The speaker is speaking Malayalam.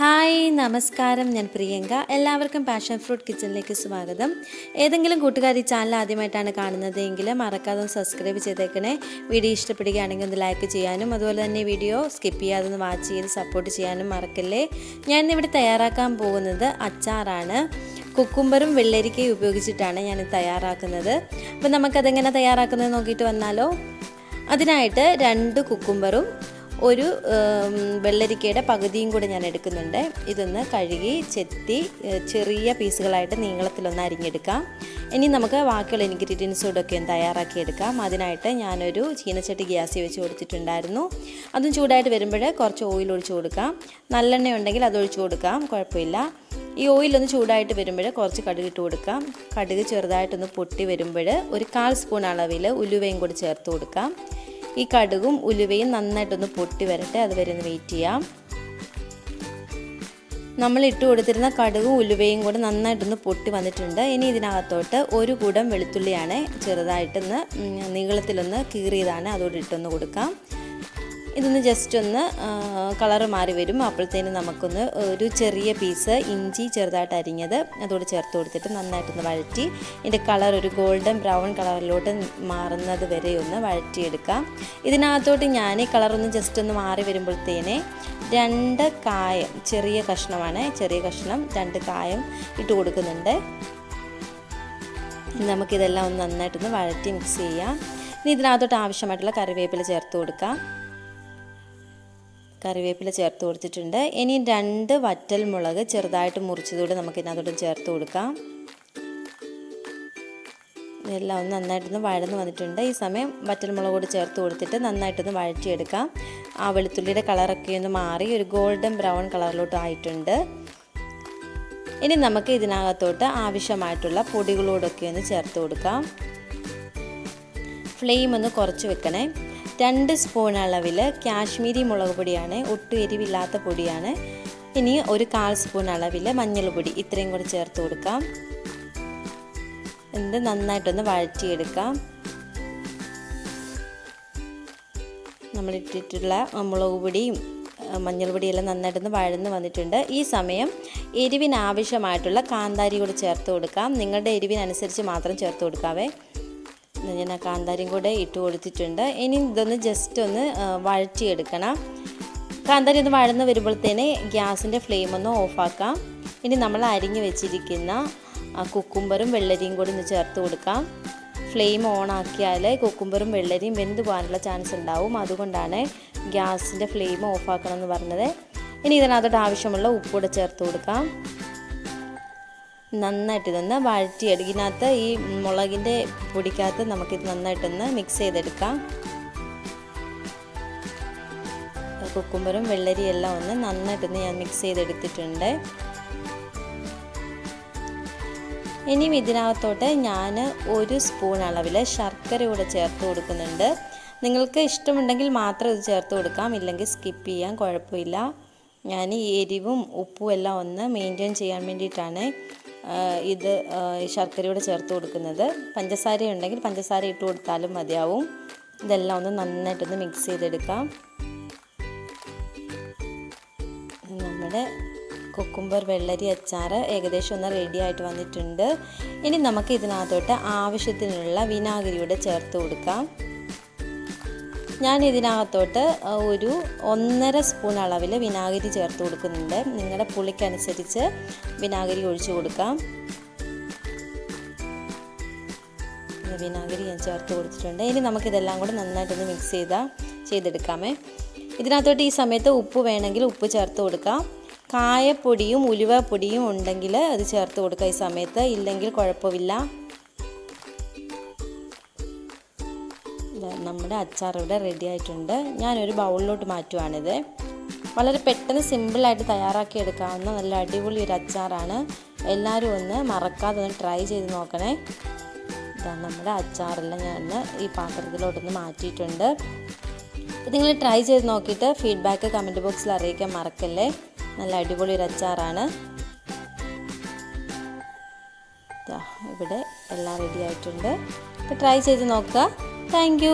ഹായ് നമസ്കാരം. ഞാൻ പ്രിയങ്ക. എല്ലാവർക്കും പാഷൻ ഫ്രൂട്ട് കിച്ചണിലേക്ക് സ്വാഗതം. ഏതെങ്കിലും കൂട്ടുകാർ ഈ ചാനൽ ആദ്യമായിട്ടാണ് കാണുന്നതെങ്കിൽ മറക്കാതെ സബ്സ്ക്രൈബ് ചെയ്തേക്കണേ. വീഡിയോ ഇഷ്ടപ്പെടുകയാണെങ്കിൽ ഒന്ന് ലൈക്ക് ചെയ്യാനും അതുപോലെ തന്നെ വീഡിയോ സ്കിപ്പ് ചെയ്യാതെ ഒന്ന് വാച്ച് ചെയ്ത് സപ്പോർട്ട് ചെയ്യാനും മറക്കല്ലേ? ഞാൻ ഇവിടെ തയ്യാറാക്കാൻ പോകുന്നത് അച്ചാറാണ്. കുക്കുംബറും വെള്ളരിക്കയും ഉപയോഗിച്ചിട്ടാണ് ഞാൻ തയ്യാറാക്കുന്നത്. അപ്പോൾ നമുക്കതെങ്ങനെ തയ്യാറാക്കുന്നത് നോക്കിയിട്ട് വന്നാലോ. അതിനായിട്ട് രണ്ട് കുക്കുംബറും ഒരു വെള്ളരിക്കയുടെ പകുതിയും കൂടെ ഞാൻ എടുക്കുന്നുണ്ട്. ഇതൊന്ന് കഴുകി ചെത്തി ചെറിയ പീസുകളായിട്ട് നീളത്തിലൊന്ന് അരിഞ്ഞെടുക്കാം. ഇനി നമുക്ക് ബാക്കിയുള്ള ഇൻഗ്രീഡിയൻസ് കൂടെയൊക്കെ തയ്യാറാക്കിയെടുക്കാം. അതിനായിട്ട് ഞാനൊരു ചീനച്ചട്ടി ഗ്യാസിൽ വെച്ച് കൊടുത്തിട്ടുണ്ടായിരുന്നു. അതും ചൂടായിട്ട് വരുമ്പോൾ കുറച്ച് ഓയിൽ ഒഴിച്ചു കൊടുക്കാം. നല്ലെണ്ണ ഉണ്ടെങ്കിൽ അത് ഒഴിച്ചു കൊടുക്കാം. കുഴപ്പമില്ല. ഈ ഓയിലൊന്ന് ചൂടായിട്ട് വരുമ്പോൾ കുറച്ച് കടുക് ഇട്ട് കൊടുക്കാം. കടുക് ചെറുതായിട്ടൊന്ന് പൊട്ടി വരുമ്പോൾ ഒരു കാൽ സ്പൂൺ അളവിൽ ഉലുവയും കൂടി ചേർത്ത് കൊടുക്കാം. ഈ കടുകും ഉലുവയും നന്നായിട്ടൊന്ന് പൊട്ടി വരട്ടെ. അത് വരെ ഒന്ന് വെയിറ്റ് ചെയ്യാം. നമ്മൾ ഇട്ട് കൊടുത്തിരുന്ന കടുകും ഉലുവയും കൂടെ നന്നായിട്ടൊന്ന് പൊട്ടി വന്നിട്ടുണ്ട്. ഇനി ഇതിനകത്തോട്ട് ഒരു കൂടം വെളുത്തുള്ളിയാണ് ചെറുതായിട്ടൊന്ന് നീളത്തിലൊന്ന് കീറിയതാണ്. അതോടെ ഇട്ടൊന്ന് കൊടുക്കാം. ഇതൊന്ന് ജസ്റ്റ് ഒന്ന് കളർ മാറി വരും. അപ്പോഴത്തേനും നമുക്കൊന്ന് ഒരു ചെറിയ പീസ് ഇഞ്ചി ചെറുതായിട്ട് അരിഞ്ഞത് അതോട് ചേർത്ത് കൊടുത്തിട്ട് നന്നായിട്ടൊന്ന് വഴറ്റി ഇതിന്റെ കളർ ഒരു ഗോൾഡൻ ബ്രൗൺ കളറിലോട്ട് മാറുന്നത് വരെ ഒന്ന് വഴറ്റിയെടുക്കാം. ഇതിനകത്തോട്ട് ഞാൻ കളറൊന്ന് ജസ്റ്റ് ഒന്ന് മാറി വരുമ്പോഴത്തേനെ രണ്ട് കായം ചെറിയ കഷ്ണമാണ് ചെറിയ കഷ്ണം രണ്ട് കായം ഇട്ട് കൊടുക്കുന്നുണ്ട്. നമുക്കിതെല്ലാം ഒന്ന് നന്നായിട്ടൊന്ന് വഴറ്റി മിക്സ് ചെയ്യാം. ഇനി ഇതിനകത്തോട്ട് ആവശ്യമായിട്ടുള്ള കറിവേപ്പില ചേർത്ത് കൊടുക്കാം. കറിവേപ്പില ചേർത്ത് കൊടുത്തിട്ടുണ്ട്. ഇനി രണ്ട് വറ്റൽ മുളക് ചെറുതായിട്ട് മുറിച്ചതുകൂടെ നമുക്ക് ഇതിനകത്തോട്ട് ചേർത്ത് കൊടുക്കാം. ഇതെല്ലാം ഒന്ന് നന്നായിട്ടൊന്ന് വഴന്ന് വന്നിട്ടുണ്ട്. ഈ സമയം വറ്റൽമുളക് കൂടി ചേർത്ത് കൊടുത്തിട്ട് നന്നായിട്ടൊന്ന് വഴറ്റിയെടുക്കാം. ആ വെളുത്തുള്ളിയുടെ കളറൊക്കെ ഒന്ന് മാറി ഒരു ഗോൾഡൻ ബ്രൗൺ കളറിലോട്ട് ആയിട്ടുണ്ട്. ഇനി നമുക്ക് ഇതിനകത്തോട്ട് ആവശ്യമായിട്ടുള്ള പൊടികളോടൊക്കെ ഒന്ന് ചേർത്ത് കൊടുക്കാം. ഫ്ലെയിം ഒന്ന് കുറച്ച് വെക്കണേ. രണ്ട് സ്പൂൺ അളവിൽ കാശ്മീരി മുളക് പൊടിയാണ് ഒട്ടും എരിവില്ലാത്ത പൊടിയാണ്. ഇനി ഒരു കാൽ സ്പൂൺ അളവിൽ മഞ്ഞൾപ്പൊടി ഇത്രയും കൂടി ചേർത്ത് കൊടുക്കാം. എന്ത് നന്നായിട്ടൊന്ന് വഴറ്റിയെടുക്കാം. നമ്മൾ ഇട്ടിട്ടുള്ള മുളക് പൊടിയും മഞ്ഞൾ പൊടിയെല്ലാം നന്നായിട്ടൊന്ന് വഴന്ന് വന്നിട്ടുണ്ട്. ഈ സമയം എരിവിനാവശ്യമായിട്ടുള്ള കാന്താരി കൂടി ചേർത്ത് കൊടുക്കാം. നിങ്ങളുടെ എരിവിനനുസരിച്ച് മാത്രം ചേർത്ത് കൊടുക്കാവേ. ഞാൻ കാന്താരിയും കൂടെ ഇട്ട് കൊടുത്തിട്ടുണ്ട്. ഇനി ഇതൊന്ന് ജസ്റ്റ് ഒന്ന് വഴറ്റിയെടുക്കണം. കാന്താരി ഒന്ന് വഴന്ന് വരുമ്പോഴത്തേന് ഗ്യാസിന്റെ ഫ്ലെയിം ഒന്ന് ഓഫാക്കാം ഇനി നമ്മൾ അരിഞ്ഞു വെച്ചിരിക്കുന്ന കുക്കുംബറും വെള്ളരിയും കൂടി ഒന്ന് ചേർത്ത് കൊടുക്കാം. ഫ്ലെയിം ഓൺ ആക്കിയാൽ കുക്കുംബറും വെള്ളരിയും വെന്ത് പോകാനുള്ള ചാൻസ് ഉണ്ടാവും. അതുകൊണ്ടാണ് ഗ്യാസിന്റെ ഫ്ലെയിം ഓഫാക്കണം എന്ന് പറഞ്ഞത്. ഇനി ഇതിനകത്തോട്ട് ആവശ്യമുള്ള ഉപ്പൂടെ ചേർത്ത് കൊടുക്കാം. നന്നായിട്ട് ഇതൊന്ന് വഴറ്റിയെടുക്കും ഇതിനകത്ത് ഈ മുളകിന്റെ പൊടിക്കകത്ത് നമുക്കിത് നന്നായിട്ടൊന്ന് മിക്സ് ചെയ്തെടുക്കാം. കുക്കുമ്പറും വെള്ളരിയും എല്ലാം ഒന്ന് നന്നായിട്ടൊന്ന് ഞാൻ മിക്സ് ചെയ്തെടുത്തിട്ടുണ്ട്. ഇനിയും ഇതിനകത്തോട്ട് ഞാൻ ഒരു സ്പൂൺ അളവിൽ ശർക്കര കൂടെ ചേർത്ത് കൊടുക്കുന്നുണ്ട്. നിങ്ങൾക്ക് ഇഷ്ടമുണ്ടെങ്കിൽ മാത്രം ഇത് ചേർത്ത് കൊടുക്കാം. ഇല്ലെങ്കിൽ സ്കിപ്പ് ചെയ്യാൻ കുഴപ്പമില്ല. ഞാൻ ഈ എരിവും ഉപ്പും എല്ലാം ഒന്ന് മെയിന്റെയിൻ ചെയ്യാൻ വേണ്ടിയിട്ടാണ് ഇത് ഈ ശർക്കരയോട് ചേർത്ത് കൊടുക്കുന്നത്. പഞ്ചസാര ഉണ്ടെങ്കിൽ പഞ്ചസാര ഇട്ട് കൊടുത്താലും മതിയാവും. ഇതെല്ലാം ഒന്ന് നന്നായിട്ടൊന്ന് മിക്സ് ചെയ്തെടുക്കാം. നമ്മുടെ കുക്കുംബർ വെള്ളരി അച്ചാർ ഏകദേശം ഒന്ന് റെഡി ആയിട്ട് വന്നിട്ടുണ്ട്. ഇനി നമുക്ക് ഇതിനകത്തോട്ട് ആവശ്യത്തിനുള്ള വിനാഗിരിയുടെ ചേർത്ത് കൊടുക്കാം. ഞാൻ ഇതിനകത്തോട്ട് ഒരു ഒന്നര സ്പൂൺ അളവിൽ വിനാഗിരി ചേർത്ത് കൊടുക്കുന്നുണ്ട്. നിങ്ങളുടെ പുളിക്കനുസരിച്ച് വിനാഗിരി ഒഴിച്ചു കൊടുക്കാം. വിനാഗിരി ഞാൻ ചേർത്ത് കൊടുത്തിട്ടുണ്ട്. ഇനി നമുക്കിതെല്ലാം കൂടെ നന്നായിട്ടൊന്ന് മിക്സ് ചെയ്താൽ ചെയ്തെടുക്കാമേ. ഇതിനകത്തോട്ട് ഈ സമയത്ത് ഉപ്പ് വേണമെങ്കിൽ ഉപ്പ് ചേർത്ത് കൊടുക്കാം. കായപ്പൊടിയും ഉലുവപ്പൊടിയും ഉണ്ടെങ്കിൽ അത് ചേർത്ത് കൊടുക്കുക ഈ സമയത്ത്. ഇല്ലെങ്കിൽ കുഴപ്പമില്ല. നമ്മുടെ അച്ചാർ ഇവിടെ റെഡി ആയിട്ടുണ്ട്. ഞാനൊരു ബൗളിലോട്ട് മാറ്റുവാണിത്. വളരെ പെട്ടെന്ന് സിമ്പിളായിട്ട് തയ്യാറാക്കി എടുക്കാവുന്ന നല്ല അടിപൊളി ഒരു അച്ചാറാണ്. എല്ലാവരും ഒന്ന് മറക്കാതെ ഒന്ന് ട്രൈ ചെയ്ത് നോക്കണേ. ഇതാ നമ്മുടെ അച്ചാറെല്ലാം ഞാൻ ഈ പാത്രത്തിലോട്ടൊന്ന് മാറ്റിയിട്ടുണ്ട്. നിങ്ങൾ ട്രൈ ചെയ്ത് നോക്കിയിട്ട് ഫീഡ്ബാക്ക് കമന്റ് ബോക്സിൽ അറിയിക്കാൻ മറക്കല്ലേ. നല്ല അടിപൊളി ഒരു അച്ചാറാണ്. ഇവിടെ എല്ലാം റെഡി ആയിട്ടുണ്ട്. ട്രൈ ചെയ്ത് നോക്കുക. താങ്ക്